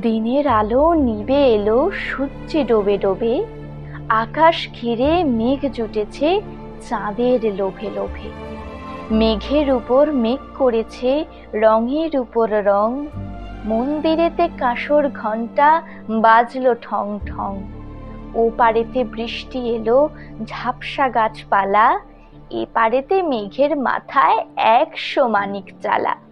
দিনের আলো নিবে এলো, সূর্যে ডোবে ডোবে। আকাশ ঘিরে মেঘ জুটেছে চাঁদের লোভে লোভে। মেঘের উপর মেঘ করেছে রঙের উপর রং। মন্দিরেতে কাঁসর ঘণ্টা বাজলো ঠং ঠং। ও পারেতে বৃষ্টি এলো ঝাপসা গাছপালা। এ পারেতে মেঘের মাথায় একশো মানিক চালা।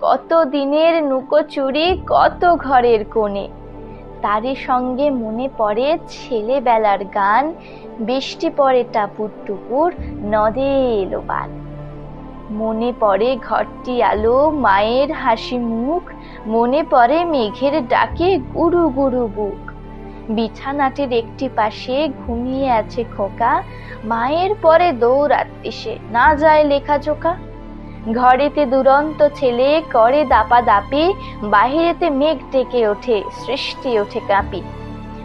কত দিনের নুকোচুরি, কত ঘরের কোণে। তারই সঙ্গে মনে পড়ে ছেলেবেলার গান, বৃষ্টি পড়ে টাপুর টুপুর, নদে এলো বান মনে পড়ে ঘরটি আলো, মায়ের হাসি মুখ, মনে পড়ে মেঘের ডাকে গুরু গুরু বুক। বিছানাটির একটি পাশে ঘুমিয়ে আছে খোকা, মায়ের পরে দৌড়াতে সে, না যায় লেখাজোকা ঘরেতে দুরন্ত ছেলে করে দাপা দাপি বাহিরেতে মেঘ ডেকে ওঠে, সৃষ্টি ওঠে কাঁপি।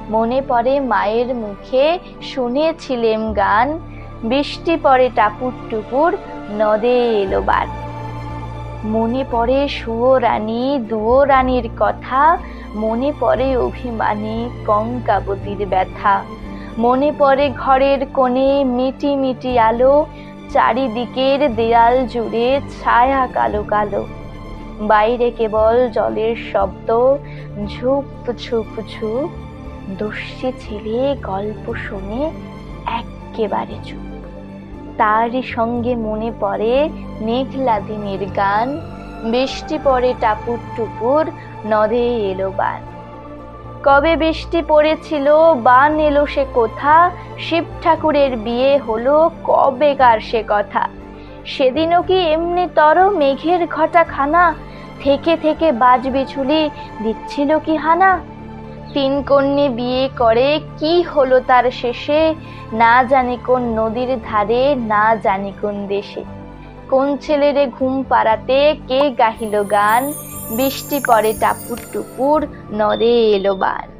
মনে পড়ে মায়ের মুখে শুনেছিলেম গান, বৃষ্টি পড়ে টাপুর টুপুর, নদে এলো বার। মনে পড়ে সুয়ো রানী দুয়ো রানীর কথা, মনে পড়ে অভিমানী, কঙ্কাবতীর ব্যথা। মনে পড়ে ঘরের কোণে মিটি মিটি আলো চারিদিকের দেয়াল জুড়ে ছায়া কালো কালো। বাইরে কেবল জলের শব্দ, ঝুপ ঝুপ ঝুপ। দস্যি ছেলে গল্প শুনে এক্কেবারে চুপ। তারই সঙ্গে মনে পড়ে মেঘলা দিনের গান। বৃষ্টি পড়ে টাপুর টুপুর, নদে এলো বান। কবে বৃষ্টি পড়েছিল বান এলো সে কোথা, শিব ঠাকুরের বিয়ে হলো কবেকার সে কথা। সেদিনও কি এমনি তর মেঘের ঘটা খানা থেকে থেকে বাজ বিছুলি দিচ্ছিল কি হানা? তিন কন্যে বিয়ে করে কি হলো তার শেষে, না জানি কোন নদীর ধারে, না জানি কোন দেশে। কোন ছেলেরে ঘুম পাড়াতে কে গাহিল গান বৃষ্টি পড়ে টাপুর টুপুর নদে এলো বান।